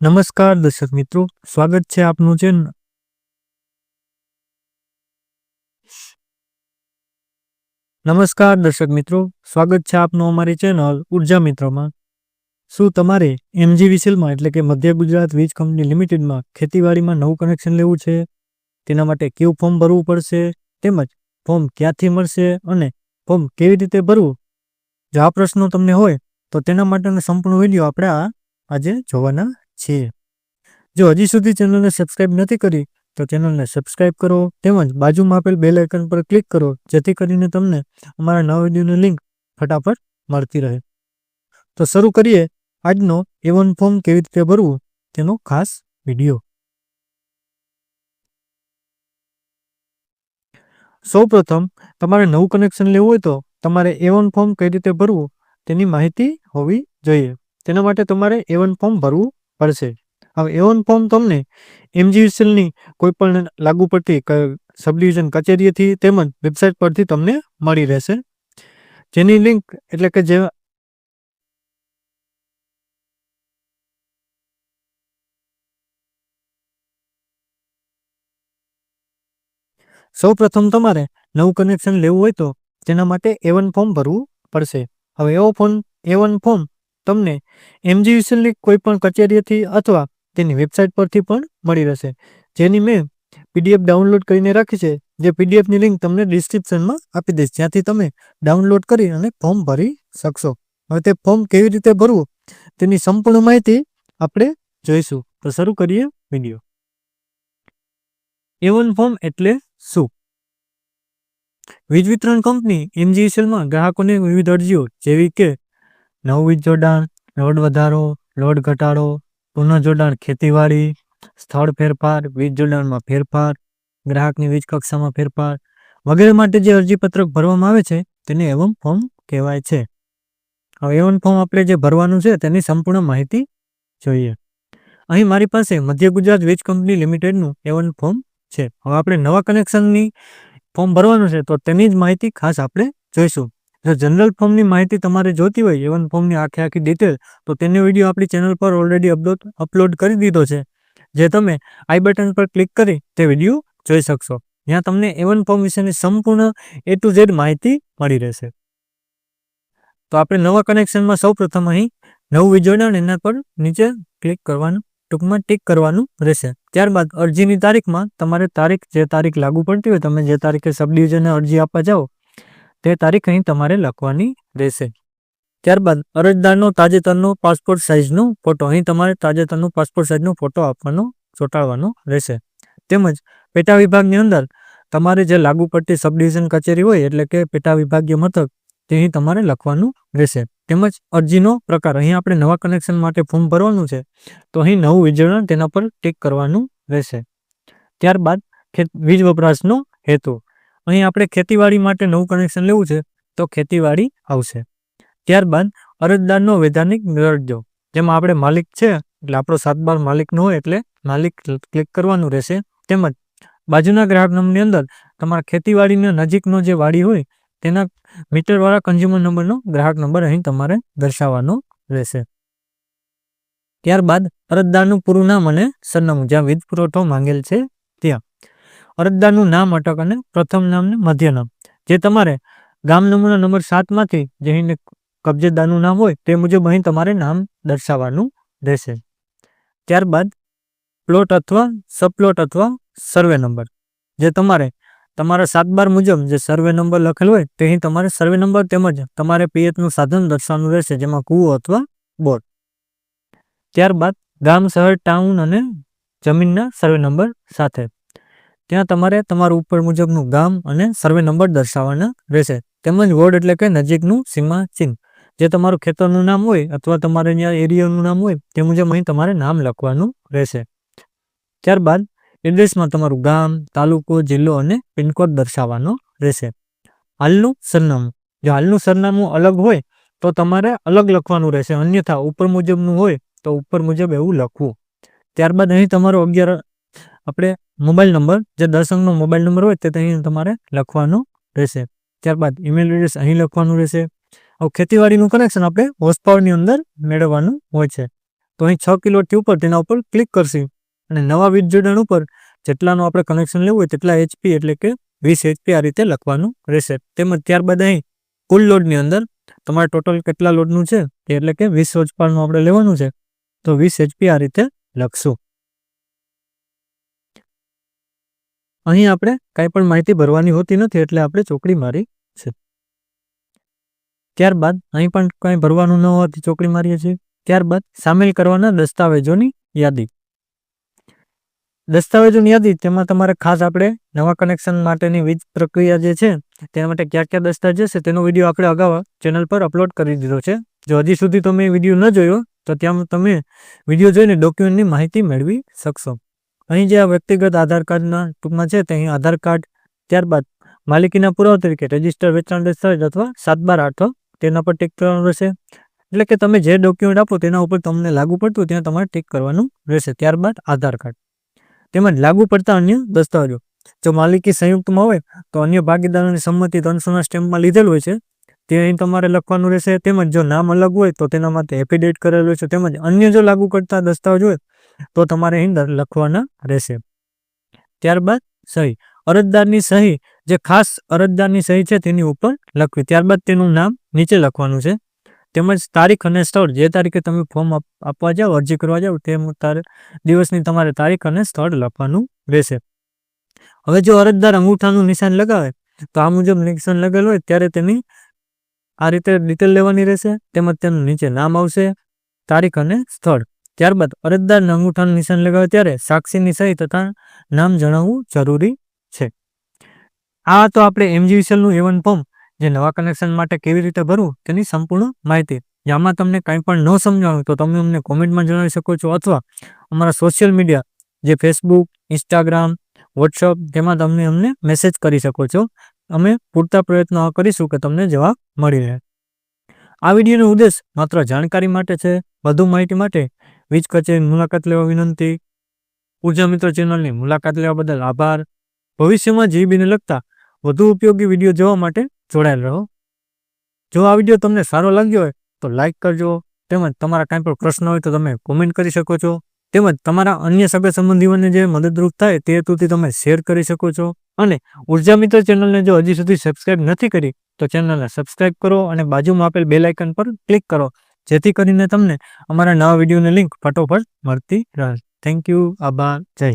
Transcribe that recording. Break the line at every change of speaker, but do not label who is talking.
નમસ્કાર દર્શક મિત્રો, સ્વાગત છે આપનું છે નમસ્કાર દર્શક મિત્રો, સ્વાગત છે આપનું અમારી ચેનલ ઊર્જા મિત્રોમાં. શું તમારે એમજી વિસેલમાં એટલે કે મધ્ય ગુજરાત વીજ કંપની લિમિટેડમાં ખેતીવાડીમાં નવું કનેક્શન લેવું છે? તેના માટે કેવું ફોર્મ ભરવું પડશે? તેમજ ફોર્મ ક્યાંથી મળશે અને ફોર્મ કેવી રીતે ભરવું? જો આ પ્રશ્નો તમને હોય, તો તેના માટેનો સંપૂર્ણ વીડિયો આપણે આ આજે જોવાના છીએ જો હજી સુધી ચેનલને સબસ્ક્રાઇબ નથી કરી, તો ચેનલને સબસ્ક્રાઇબ કરો, તેમજ બાજુમાં આપેલ બેલ આઇકન પર ક્લિક કરો, જેથી કરીને તમને અમારા નવા વિડીયોની લિંક ફટાફટ મળતી રહે. તો શરૂ કરીએ આજનો એવન ફોર્મ કેવી રીતે ભરવું તેનો ખાસ વીડિયો. સૌપ્રથમ, તમારે નવું કનેક્શન લેવું હોય તો તમારે એવન ફોર્મ કઈ રીતે ભરવું તેની માહિતી હોવી જોઈએ. તેના માટે તમારે એવન ફોર્મ ભરવું પડશે. હવે એવન ફોર્મ તમને એમજીવીસીએલની કોઈ પણ લાગુ પડતી સબડિવિઝન કચેરીથી તેમજ વેબસાઇટ પરથી તમને મળી રહેશે. જેની લિંક એટલે કે જે સૌ પ્રથમ તમારે નવું કનેક્શન લેવું હોય તો તેના માટે એવન ફોર્મ ભરવું પડશે. હવે એવો ફોર્મ એવન ફોર્મ તમને એમજીવીસીએલની કોઈ પણ કચેરીથી અથવા તેની વેબસાઇટ પરથી પણ મળી રહેશે. જેની મેં પીડીએફ ડાઉનલોડ કરીને રાખી છે. જે પીડીએફની લિંક તમને ડિસ્ક્રિપ્શનમાં આપી દઈશ. જ્યાંથી તમે ડાઉનલોડ કરી અને ફોર્મ ભરી શકશો. હવે તે ફોર્મ કેવી રીતે ભરવું તેની સંપૂર્ણ માહિતી આપણે જોઈશું. તો શરૂ કરીએ વીડિયો. એવન ફોર્મ એટલે શું? વીજ વિતરણ કંપની એમજીએસએલમાં ગ્રાહકોને વિવિધ અરજીઓ જેવી કે નવું વીજ જોડાણ, લોડ વધારો, લોડ ઘટાડો પુનઃજોડાણ ખેતીવાડી, સ્થળ ફેરફાર, વીજ જોડાણમાં ફેરફાર, ગ્રાહકની વીજ કક્ષામાં ફેરફાર વગેરે માટે જે અરજીપત્રક ભરવામાં આવે છે તેને એવમ ફોર્મ કહેવાય છે. હવે એવમ ફોર્મ આપણે જે ભરવાનું છે તેની સંપૂર્ણ માહિતી જોઈએ. અહીં મારી પાસે મધ્ય ગુજરાત વીજ કંપની લિમિટેડનું એવન ફોર્મ છે. હવે આપણે નવા કનેક્શનની ફોર્મ ભરવાનું છે તો તેની જ માહિતી ખાસ આપણે જોઈશું. જો જનરલ ફોર્મની માહિતી તમારે જોતી હોય એવન ફોર્મની આખી આખી ડિટેલ તો તેનો વીડિયો આપણી ચેનલ પર ઓલરેડી અપલોડ અપલોડ કરી દીધો છે. જે તમે આઈ બટન પર ક્લિક કરી તે વીડિયો જોઈ શકશો. જ્યાં તમને એવન ફોર્મ વિશેની સંપૂર્ણ એ ટુ ઝેડ માહિતી મળી રહેશે. તો આપણે નવા કનેક્શનમાં સૌ પ્રથમ અહીં નવું વિજોડાણ એના પર નીચે ક્લિક કરવાનું, ટૂંકમાં ટીક કરવાનું રહેશે. ત્યારબાદ અરજીની તારીખમાં તમારે તારીખ, જે તારીખ લાગુ પડતી હોય, તમે જે તારીખે સબડિવિઝનને અરજી આપવા જાઓ તે તારીખ અહીં તમારે લખવાની રહેશે. ત્યારબાદ અરજદારનો તાજેતરનો પાસપોર્ટ સાઇઝનો ફોટો અહીં તમારે તાજેતરનો પાસપોર્ટ સાઇઝનો ફોટો આપવાનો, ચોંટાડવાનો રહેશે. તેમજ પેટા વિભાગની અંદર તમારે જે લાગુ પડતી સબ ડિવિઝન કચેરી હોય, એટલે કે પેટા વિભાગીય મથક, તે અહીં તમારે લખવાનું રહેશે. તેમજ અરજીનો પ્રકાર. અહીં આપણે નવા કનેક્શન માટે ફોર્મ ભરવાનું છે, તો અહીં નવું વીજળણ તેના પર ટીક કરવાનું રહેશે. ત્યારબાદ વીજ વપરાશનો હેતુ. અહીં આપણે ખેતીવાડી માટે નવું કનેક્શન લેવું છે, તો ખેતીવાડી આવશે. ત્યારબાદ અરજદારનો વૈધાનિક દરજ્જો, જેમાં આપણે માલિક છે, એટલે આપણો સાત બાર માલિકનો હોય એટલે માલિક ક્લિક કરવાનું રહેશે. તેમજ બાજુના ગ્રાહક નંબરની અંદર તમારા ખેતીવાડીની નજીકનો જે વાડી હોય, તેના મીટરવાળા કન્ઝ્યુમર નંબરનો ગ્રાહક નંબર અહીં તમારે દર્શાવવાનો રહેશે. ત્યારબાદ અરજદારનું પૂરું નામ અને સરનામું, જ્યાં વીજ પુરવઠો માંગેલ છે ત્યાં. અરજદારનું નામ અટક અને પ્રથમ નામ ને મધ્ય નામ જે તમારે ગામ નમૂના નંબર સાતમાંથી જે અહીં કબજેદારનું નામ હોય તે મુજબ અહીં તમારે નામ દર્શાવવાનું રહેશે. ત્યારબાદ પ્લોટ અથવા સબપ્લોટ અથવા સર્વે નંબર. જે તમારે તમારા સાત બાર મુજબ જે સર્વે નંબર લખેલ હોય તે અહીં તમારે સર્વે નંબર તેમજ તમારે પિયતનું સાધન દર્શાવવાનું રહેશે, જેમાં કૂવો અથવા બોર. ત્યારબાદ ગામ, શહેર, ટાઉન અને જમીનના સર્વે નંબર સાથે. ત્યાં તમારે તમારું ઉપર મુજબનું ગામ અને સર્વે નંબર દર્શાવવાના રહેશે. તેમજ વોર્ડ એટલે કે નજીકનું સીમા ચિહ્ન જે તમારું ખેતરનું નામ હોય અથવા તમારે ત્યાં એરિયાનું નામ હોય, તે મુજબ અહીં તમારે નામ લખવાનું રહેશે. ત્યારબાદ એડ્રેસમાં તમારું ગામ, તાલુકો, જિલ્લો અને પિનકોડ દર્શાવવાનો રહેશે. હાલનું સરનામું. જો હાલનું સરનામું અલગ હોય, તો તમારે અલગ લખવાનું રહેશે. અન્યથા ઉપર મુજબનું હોય, તો ઉપર મુજબ એવું લખવું. ત્યારબાદ અહીં તમારું અગિયાર, આપણે મોબાઈલ નંબર, જે દસ અંકનો મોબાઈલ નંબર હોય તે અહીં તમારે લખવાનો રહેશે. ત્યારબાદ ઈમેલ એડ્રેસ અહીં લખવાનું રહેશે. હવે ખેતીવાડીનું કનેક્શન આપણે હોર્સ પાવરની અંદર મેળવવાનું હોય છે. તો અહીં છ કિલોથી ઉપર તેના ઉપર ક્લિક કરશું. અને નવા વીજ જોડાણ ઉપર જેટલાનું આપણે કનેક્શન લેવું હોય તેટલા એચપી એટલે કે વીસ એચપી આ રીતે લખવાનું રહેશે. તેમજ ત્યારબાદ અહીં કુલ લોડની અંદર તમારે ટોટલ કેટલા લોડનું છે એટલે કે વીસ હોજપાળનું આપણે લેવાનું છે. તો વીસ એચપી આ રીતે લખશું. અહીં આપણે કાંઈ પણ માહિતી ભરવાની હોતી નથી એટલે આપણે ચોકડી મારી છે. ત્યારબાદ અહીં પણ કંઈ ભરવાનું ન હોવાથી ચોકડી મારીએ છીએ. ત્યારબાદ સામેલ કરવાના દસ્તાવેજોની યાદી. દસ્તાવેજોની યાદી, તેમાં તમારે ખાસ આપણે નવા કનેક્શન માટેની વીજ પ્રક્રિયા જે છે, તેના માટે કયા કયા દસ્તાવેજ છે તેનો વીડિયો આપણે અગાઉ ચેનલ પર અપલોડ કરી દીધો છે. જો હજી સુધી તમે વીડિયો ન જોયો, તો ત્યાં તમે વીડિયો જોઈને ડોક્યુમેન્ટની માહિતી મેળવી શકશો. અહીં જે આ વ્યક્તિગત આધાર કાર્ડના ટૂંકમાં છે તે અહીં આધાર કાર્ડ, ત્યારબાદ માલિકીના પુરાવા તરીકે રજિસ્ટર વેચાણ દસ્તાવેજ અથવા સાત બાર આઠ તેના પર ટીક કરવાનું રહેશે. એટલે કે તમે જે ડોક્યુમેન્ટ આપો તેના ઉપર તમને લાગુ પડતું ત્યાં તમારે ટીક કરવાનું રહેશે. ત્યારબાદ આધાર કાર્ડ. તેમજ લાગુ પડતા અન્ય દસ્તાવેજો. જો માલિકી સંયુક્તમાં હોય તો અન્ય ભાગીદારોની સંમતિ ત્રણસોના સ્ટેમ્પમાં લીધેલ હોય છે, તે અહીં તમારે લખવાનું રહેશે. તેમજ જો નામ અલગ હોય તો તેના માટે એફિડેવિટ કરેલું છે. તેમજ અન્ય જો લાગુ કરતા દસ્તાવેજ હોય તો તમારે અહીં લખવાના રહેશે. ત્યારબાદ સહી. અરજદારની સહી, જે ખાસ અરજદારની સહી છે તેની ઉપર લખવી. ત્યારબાદ તેનું નામ નીચે લખવાનું છે. તેમજ તારીખ અને સ્થળ. જે તારીખે તમે ફોર્મ આપવા જાઓ અરજી કરવા જાઓ તે દિવસની તમારે તારીખ અને સ્થળ લખવાનું રહેશે. હવે જો અરજદાર અંગૂઠાનું નિશાન લગાવે, તો આ મુજબ નિશાન લગેલું હોય, ત્યારે તેની આ રીતે ડિટેલ લેવાની રહેશે. તેમજ તેનું નીચે નામ આવશે, તારીખ અને સ્થળ. ત્યારબાદ અરજદારને અંગૂઠાનું નિશાન લગાવે ત્યારે સાક્ષીની સહી તથા નામ જણાવવું જરૂરી છે. આ તો આપણે એમજીવીસીએલનું એવન ફોર્મ જે નવા કનેક્શન માટે કેવી રીતે ભરવું તેની સંપૂર્ણ માહિતી. જેમાં તમને કંઈ પણ ન સમજાણું તો તમે અમને કોમેન્ટમાં જણાવી શકો છો અથવા અમારા સોશિયલ મીડિયા જે ફેસબુક ઇન્સ્ટાગ્રામ વોટ્સઅપ તેમાં તમને અમને મેસેજ કરી શકો છો. અમે પૂરતા પ્રયત્નો કરીશું કે તમને જવાબ મળી રહે. આ વિડીયોનો ઉદ્દેશ માત્ર જાણકારી માટે છે, વધુ માહિતી માટે વીજ કચેરી મુલાકાત લેવા વિનંતી. ઊર્જા મિત્ર ચેનલની મુલાકાત લેવા બદલ આભાર. ભવિષ્યમાં જીબીને લગતા વધુ ઉપયોગી વીડિયો જોવા માટે જોડાયેલ રહો. જો આ વીડિયો તમને સારો લાગ્યો હોય તો લાઇક કરજો, તેમજ તમારા કાંઈ પણ પ્રશ્ન હોય તો તમે કોમેન્ટ કરી શકો છો, તેમજ તમારા અન્ય સગા સંબંધીઓને જે મદદરૂપ થાય તે હેતુથી તમે શેર કરી શકો છો. અને ઊર્જા મિત્ર ચેનલને જો હજી સુધી સબસ્ક્રાઇબ નથી કરી, તો ચેનલને સબસ્ક્રાઇબ કરો અને બાજુમાં આપેલ બેલ આઇકન પર ક્લિક કરો. જેથી કરીને તમને અમારા નવા વિડીયોની લિંક ફટોફટ મળતી રહે. થેન્ક યુ આભાર. જય